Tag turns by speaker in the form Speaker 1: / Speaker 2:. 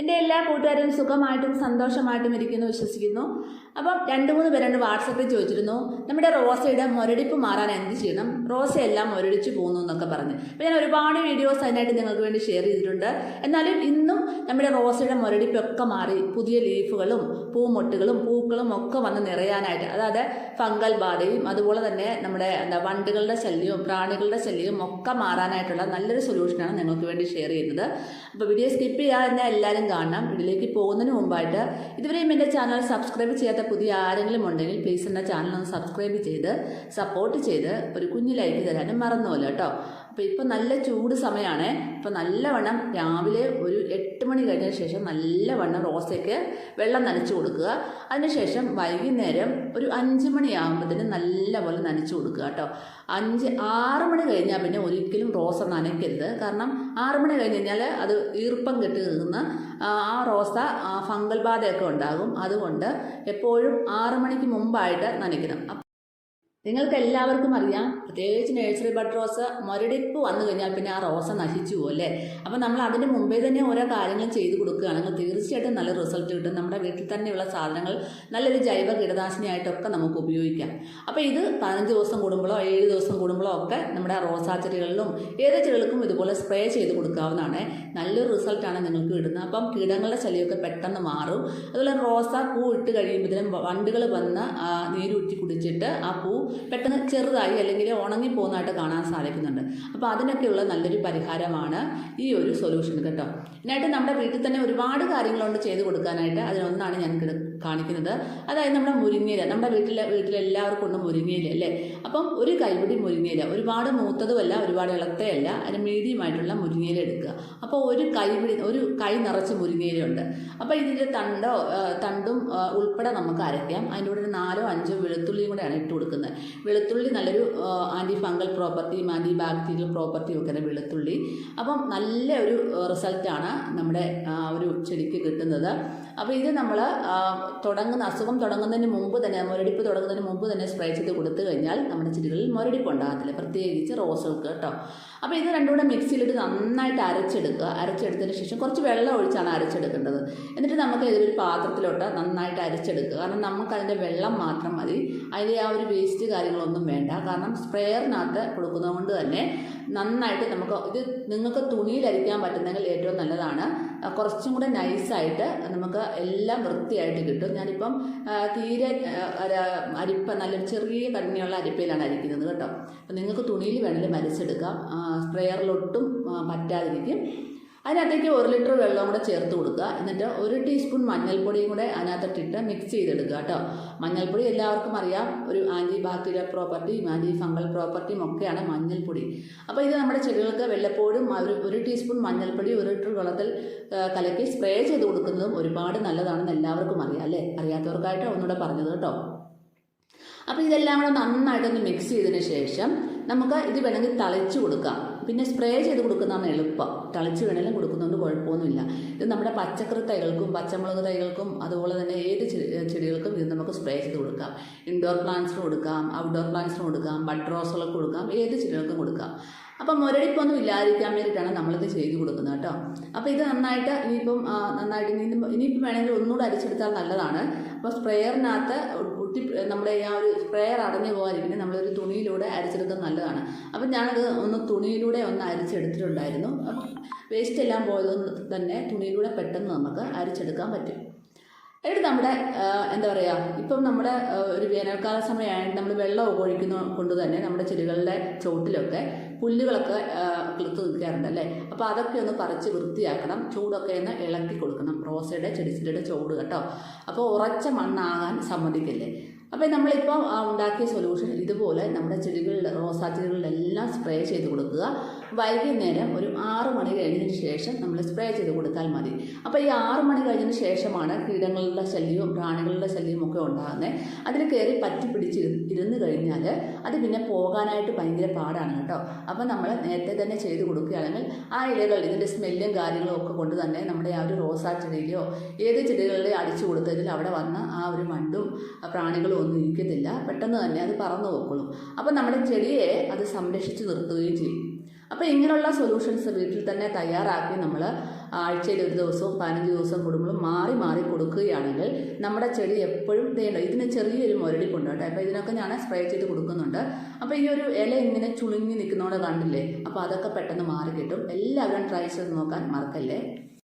Speaker 1: എന്റെ എല്ലാ കൂട്ടുകാരും സുഖമായിട്ടും സന്തോഷമായിട്ടും ഇരിക്കുന്നു വിശ്വസിക്കുന്നു. അപ്പം രണ്ട് മൂന്ന് പേരുണ്ട് വാട്സപ്പിൽ ചോദിച്ചിരുന്നു നമ്മുടെ റോസയുടെ മുരടിപ്പ് മാറാൻ എന്ത് ചെയ്യണം? റോസയെല്ലാം മുരടിച്ച് പോകുന്നു എന്നൊക്കെ പറഞ്ഞ്. അപ്പോൾ ഞാൻ ഒരുപാട് വീഡിയോസ് അതിനായിട്ട് നിങ്ങൾക്ക് വേണ്ടി ഷെയർ ചെയ്തിട്ടുണ്ട്. എന്നാലും ഇന്നും നമ്മുടെ റോസയുടെ മുരടിപ്പൊക്കെ മാറി പുതിയ ലീഫുകളും പൂമൊട്ടുകളും പൂക്കളും ഒക്കെ വന്ന് നിറയാനായിട്ട്. അതായത് ഫംഗൽ ബാധയും അതുപോലെ തന്നെ നമ്മുടെ എന്താ വണ്ടുകളുടെ ശല്യവും പ്രാണികളുടെ ശല്യവും ഒക്കെ മാറാനായിട്ടുള്ള നല്ലൊരു സൊല്യൂഷനാണ് നിങ്ങൾക്ക് വേണ്ടി ഷെയർ ചെയ്യുന്നത്. അപ്പോൾ വീഡിയോ സ്കിപ്പ് ചെയ്യാതെ തന്നെ എല്ലാവരും കാണണം. വീഡിയോയിലേക്ക് പോകുന്നതിന് മുമ്പായിട്ട് ഇതുവരെയും എന്റെ ചാനൽ സബ്സ്ക്രൈബ് ചെയ്യാത്ത പുതിയ ആരെങ്കിലും ഉണ്ടെങ്കിൽ പ്ലീസ് എന്റെ ചാനൽ ഒന്ന് സബ്സ്ക്രൈബ് ചെയ്ത് സപ്പോർട്ട് ചെയ്ത് ഒരു കുഞ്ഞു ലൈക്ക് തരാനും മറന്നുമല്ലോ കേട്ടോ. അപ്പോൾ ഇപ്പോൾ നല്ല ചൂട് സമയമാണ് ഇപ്പോൾ നല്ലവണ്ണം രാവിലെ ഒരു എട്ട് മണി കഴിഞ്ഞ ശേഷം നല്ലവണ്ണം റോസയ്ക്ക് വെള്ളം നനച്ചു കൊടുക്കുക. അതിനുശേഷം വൈകുന്നേരം ഒരു അഞ്ച് മണിയാകുമ്പോഴത്തേന് നല്ലപോലെ നനച്ചു കൊടുക്കുക കേട്ടോ. അഞ്ച് ആറ് മണി കഴിഞ്ഞാൽ പിന്നെ ഒരിക്കലും റോസ നനയ്ക്കരുത്. കാരണം ആറ് മണി കഴിഞ്ഞ് കഴിഞ്ഞാൽ അത് ഈർപ്പം കെട്ടി നിൽക്കുന്ന ആ റോസ ഫംഗൽ ബാധയൊക്കെ ഉണ്ടാകും. അതുകൊണ്ട് എപ്പോഴും ആറ് മണിക്ക് മുമ്പായിട്ട് നനയ്ക്കണം. നിങ്ങൾക്ക് എല്ലാവർക്കും അറിയാം പ്രത്യേകിച്ച് നേഴ്സറി ബഡ് റോസ് മുരടിപ്പ് വന്നു കഴിഞ്ഞാൽ പിന്നെ ആ റോസ നശിച്ചു അല്ലേ? അപ്പോൾ നമ്മൾ അതിന് മുമ്പേ തന്നെ ഓരോ കാര്യങ്ങൾ ചെയ്തു കൊടുക്കുകയാണെങ്കിൽ തീർച്ചയായിട്ടും നല്ല റിസൾട്ട് കിട്ടും. നമ്മുടെ വീട്ടിൽ തന്നെയുള്ള സാധനങ്ങൾ നല്ലൊരു ജൈവ കീടനാശിനിയായിട്ടൊക്കെ നമുക്ക് ഉപയോഗിക്കാം. അപ്പോൾ ഇത് പതിനഞ്ച് ദിവസം കൂടുമ്പോഴോ ഏഴ് ദിവസം കൂടുമ്പോഴോ ഒക്കെ നമ്മുടെ റോസാ ചെടികളിലും ഏത് ചെടികൾക്കും ഇതുപോലെ സ്പ്രേ ചെയ്ത് കൊടുക്കാവുന്നതാണ്. നല്ലൊരു റിസൾട്ടാണ് നിങ്ങൾക്ക് കിട്ടുന്നത്. അപ്പം കീടങ്ങളുടെ ശല്യമൊക്കെ പെട്ടെന്ന് മാറും. അതുപോലെ റോസ പൂ ഇട്ട് കഴിയുമ്പോഴത്തേനും വണ്ടുകൾ വന്ന് നീരൂറ്റി കുടിച്ചിട്ട് ആ പൂ പെട്ടെന്ന് ചെറുതായി അല്ലെങ്കിൽ ഉണങ്ങി പോകുന്നതായിട്ട് കാണാൻ സാധിക്കുന്നുണ്ട്. അപ്പോൾ അതിനൊക്കെയുള്ള നല്ലൊരു പരിഹാരമാണ് ഈ ഒരു സൊല്യൂഷൻ കേട്ടോ. ഇതിനായിട്ട് നമ്മുടെ വീട്ടിൽ തന്നെ ഒരുപാട് കാര്യങ്ങളുണ്ട് ചെയ്ത് കൊടുക്കാനായിട്ട്. അതിനൊന്നാണ് ഞാൻ കാണിക്കുന്നത്. അതായത് നമ്മുടെ മുരിങ്ങയില നമ്മുടെ വീട്ടിലെ വീട്ടിലെല്ലാവർക്കും ഉണ്ട് മുരിങ്ങയില അല്ലേ? അപ്പം ഒരു കൈപിടി മുരിങ്ങയില ഒരുപാട് മൂത്തതുമല്ല ഒരുപാട് ഇളത്തയല്ല അതിന് മീഡിയമായിട്ടുള്ള മുരിങ്ങയില എടുക്കുക. അപ്പോൾ ഒരു കൈപിടി ഒരു കൈ നിറച്ച് മുരിങ്ങയിലുണ്ട് അപ്പോൾ ഇതിന്റെ തണ്ടോ തണ്ടും ഉൾപ്പെടെ നമുക്ക് അരയ്ക്കാം. അതിന്റെ കൂടെ ഒരു നാലോ അഞ്ചോ വെളുത്തുള്ളിയും കൂടെയാണ് ഇട്ട് കൊടുക്കുന്നത്. വെളുത്തുള്ളി നല്ലൊരു ആന്റി ഫംഗൽ പ്രോപ്പർട്ടിയും ആന്റി ബാക്ടീരിയൽ പ്രോപ്പർട്ടിയും ഒക്കെ വെളുത്തുള്ളി. അപ്പം നല്ല ഒരു റിസൾട്ടാണ് നമ്മുടെ ഒരു ചെടിക്ക് കിട്ടുന്നത്. അപ്പോൾ ഇത് നമ്മൾ തുടങ്ങുന്ന അസുഖം തുടങ്ങുന്നതിന് മുമ്പ് തന്നെ മുരടിപ്പ് തുടങ്ങുന്നതിന് മുമ്പ് തന്നെ സ്പ്രേ ചെയ്ത് കൊടുത്തു കഴിഞ്ഞാൽ നമ്മുടെ ചെടികളിൽ മുരടിപ്പ് ഉണ്ടാകത്തില്ല. പ്രത്യേകിച്ച് റോസുകൾക്ക് കേട്ടോ. അപ്പോൾ ഇത് രണ്ടും കൂടെ മിക്സിയിലിട്ട് നന്നായിട്ട് അരച്ചെടുക്കുക. അരച്ചെടുത്തതിന് ശേഷം കുറച്ച് വെള്ളം ഒഴിച്ചാണ് അരച്ചെടുക്കേണ്ടത്. എന്നിട്ട് നമുക്ക് ഇതൊരു പാത്രത്തിലോട്ട് നന്നായിട്ട് അരച്ചെടുക്കുക. കാരണം നമുക്ക് അതിന്റെ വെള്ളം മാത്രം മതി. അതിന്റെ ആ ഒരു വേസ്റ്റ് കാര്യങ്ങളൊന്നും വേണ്ട. കാരണം സ്പ്രെയറിനകത്ത് കൊടുക്കുന്നത് കൊണ്ട് തന്നെ നന്നായിട്ട് നമുക്ക് ഇത് നിങ്ങൾക്ക് തുണിയിൽ അരിക്കാൻ പറ്റുന്നെങ്കിൽ ഏറ്റവും നല്ലതാണ്. കുറച്ചും കൂടെ നൈസായിട്ട് നമുക്ക് എല്ലാം വൃത്തിയായിട്ട് കിട്ടും. ഞാനിപ്പം തീരെ അരിപ്പ നല്ലൊരു ചെറിയ കണ്ണിയുള്ള അരിപ്പയിലാണ് അരിക്കുന്നത് കേട്ടോ. അപ്പം നിങ്ങൾക്ക് തുണിയിൽ വേണമെങ്കിലും അരിച്ചെടുക്കാം സ്പ്രെയറിലൊട്ടും പറ്റാതിരിക്കും. അതിനകത്തേക്ക് ഒരു ലിറ്റർ വെള്ളം കൂടെ ചേർത്ത് കൊടുക്കുക. എന്നിട്ട് ഒരു ടീസ്പൂൺ മഞ്ഞൾപ്പൊടിയും കൂടെ അതിനകത്തിട്ടിട്ട് മിക്സ് ചെയ്തെടുക്കുക കേട്ടോ. മഞ്ഞൾപ്പൊടി എല്ലാവർക്കും അറിയാം. ഒരു ആന്റി ബാക്ടീരിയ പ്രോപ്പർട്ടിയും ആന്റി ഫംഗൽ പ്രോപ്പർട്ടിയും ഒക്കെയാണ് മഞ്ഞൾപ്പൊടി. അപ്പോൾ ഇത് നമ്മുടെ ചെടികൾക്ക് വല്ലപ്പോഴും ഒരു ഒരു ടീസ്പൂൺ മഞ്ഞൾപ്പൊടി ഒരു ലിറ്റർ വെള്ളത്തിൽ കലക്കി സ്പ്രേ ചെയ്ത് കൊടുക്കുന്നതും ഒരുപാട് നല്ലതാണെന്ന് എല്ലാവർക്കും അറിയാം അല്ലേ? അറിയാത്തവർക്കായിട്ട് ഒന്നുകൂടെ പറഞ്ഞത് കേട്ടോ. അപ്പോൾ ഇതെല്ലാം കൂടെ നന്നായിട്ടൊന്ന് മിക്സ് ചെയ്തതിന് ശേഷം നമുക്ക് ഇത് വേണമെങ്കിൽ തളിച്ചു കൊടുക്കാം. പിന്നെ സ്പ്രേ ചെയ്ത് കൊടുക്കുന്നതാണ് എളുപ്പം. തളിച്ച് വേണേലും കൊടുക്കുന്നതുകൊണ്ട് കുഴപ്പമൊന്നുമില്ല. ഇത് നമ്മുടെ പച്ചക്കറി തൈകൾക്കും പച്ചമുളക് തൈകൾക്കും അതുപോലെ തന്നെ ഏത് ചെടികൾക്കും ഇത് നമുക്ക് സ്പ്രേ ചെയ്ത് കൊടുക്കാം. ഇൻഡോർ പ്ലാന്റ്സിന് കൊടുക്കാം ഔട്ട്ഡോർ പ്ലാന്റ്സിന് കൊടുക്കാം ബഡ് റോസുകൾക്ക് കൊടുക്കാം ഏത് ചെടികൾക്കും കൊടുക്കാം. അപ്പം മുരടിപ്പൊന്നും ഇല്ലാതിരിക്കാൻ വേണ്ടിയിട്ടാണ് നമ്മളിത് ചെയ്ത് കൊടുക്കുന്നത് കേട്ടോ. അപ്പോൾ ഇത് നന്നായിട്ട് ഇനിയിപ്പം നന്നായിട്ട് ഇനി ഇനിയിപ്പം വേണമെങ്കിൽ ഒന്നുകൂടെ അരിച്ചെടുത്താൽ നല്ലതാണ്. അപ്പോൾ സ്പ്രെയറിനകത്ത് ഒട്ടി നമ്മുടെ ആ ഒരു സ്പ്രെയർ അടഞ്ഞു പോകാതിരിക്കുന്നത് നമ്മളൊരു തുണിയിലൂടെ അരിച്ചെടുക്കുന്നത് നല്ലതാണ്. അപ്പം ഞാനത് ഒന്ന് തുണിയിലൂടെ ഒന്ന് അരിച്ചെടുത്തിട്ടുണ്ടായിരുന്നു. അപ്പം വേസ്റ്റ് എല്ലാം പോയതൊന്നും തന്നെ തുണിയിലൂടെ പെട്ടെന്ന് നമുക്ക് അരിച്ചെടുക്കാൻ പറ്റും. എന്നിട്ട് നമ്മുടെ എന്താ പറയുക ഇപ്പം നമ്മുടെ ഒരു വേനൽക്കാല സമയമായിട്ട് നമ്മൾ വെള്ളം ഒഴിക്കുന്ന കൊണ്ട് തന്നെ നമ്മുടെ ചെടികളുടെ ചുവട്ടിലൊക്കെ പുല്ലുകളൊക്കെ കിളുത്ത് നിൽക്കാറുണ്ട് അല്ലേ അപ്പോൾ അതൊക്കെ ഒന്ന് പറിച്ച് വൃത്തിയാക്കണം ചൂടൊക്കെ ഒന്ന് ഇളക്കി കൊടുക്കണം റോസയുടെ ചെടിച്ചിലയുടെ ചൂട് കേട്ടോ. അപ്പോൾ ഉറച്ച മണ്ണാകാൻ സമ്മതിക്കല്ലേ? അപ്പോൾ നമ്മളിപ്പോൾ ഉണ്ടാക്കിയ സൊല്യൂഷൻ ഇതുപോലെ നമ്മുടെ ചെടികളിൽ റോസാ ചെടികളിലെല്ലാം സ്പ്രേ ചെയ്ത് കൊടുക്കുക. വൈകുന്നേരം ഒരു ആറ് മണി കഴിഞ്ഞതിന് ശേഷം നമ്മൾ സ്പ്രേ ചെയ്ത് കൊടുത്താൽ മതി. അപ്പോൾ ഈ ആറ് മണി കഴിഞ്ഞതിന് ശേഷമാണ് കീടങ്ങളുടെ ശല്യവും പ്രാണികളുടെ ശല്യവും ഒക്കെ ഉണ്ടാകുന്നത്. അതിൽ കയറി പറ്റി പിടിച്ച് ഇരുന്ന് കഴിഞ്ഞാൽ അത് പിന്നെ പോകാനായിട്ട് ഭയങ്കര പാടാണ് കേട്ടോ. അപ്പോൾ നമ്മൾ നേരത്തെ തന്നെ ചെയ്ത് കൊടുക്കുകയാണെങ്കിൽ ആ ഇലകൾ ഇതിന്റെ സ്മെല്ലും കാര്യങ്ങളും ഒക്കെ കൊണ്ട് തന്നെ നമ്മുടെ ആ ഒരു റോസാ ചെടിയിലോ ഏത് ചെടികളിലെ അടിച്ചു കൊടുത്തതിൽ അവിടെ വന്ന ആ ഒരു മണ്ടും പ്രാണികളും ഒന്നും ഇരിക്കത്തില്ല. പെട്ടെന്ന് തന്നെ അത് പറന്നു പോയിക്കൊള്ളും അപ്പോൾ നമ്മുടെ ചെടിയെ അത് സംരക്ഷിച്ച് നിർത്തുകയും ചെയ്യും. അപ്പോൾ ഇങ്ങനെയുള്ള സൊല്യൂഷൻസ് വീട്ടിൽ തന്നെ തയ്യാറാക്കി നമ്മൾ ആഴ്ചയിൽ ഒരു ദിവസവും പതിനഞ്ച് ദിവസം കൂടുമ്പോഴും മാറി മാറി കൊടുക്കുകയാണെങ്കിൽ നമ്മുടെ ചെടി എപ്പോഴും തേണ്ട ഇതിന് ചെറിയൊരു മുരടി കേട്ടോ. അപ്പോൾ ഇതിനൊക്കെ ഞാൻ സ്പ്രേ ചെയ്ത് കൊടുക്കുന്നുണ്ട്. അപ്പോൾ ഈ ഒരു ഇല ഇങ്ങനെ ചുളുങ്ങി നിൽക്കുന്നതോടെ കണ്ടില്ലേ? അപ്പോൾ അതൊക്കെ പെട്ടെന്ന് മാറി കിട്ടും. എല്ലാവരും ട്രൈ ചെയ്ത് നോക്കാൻ മറക്കല്ലേ?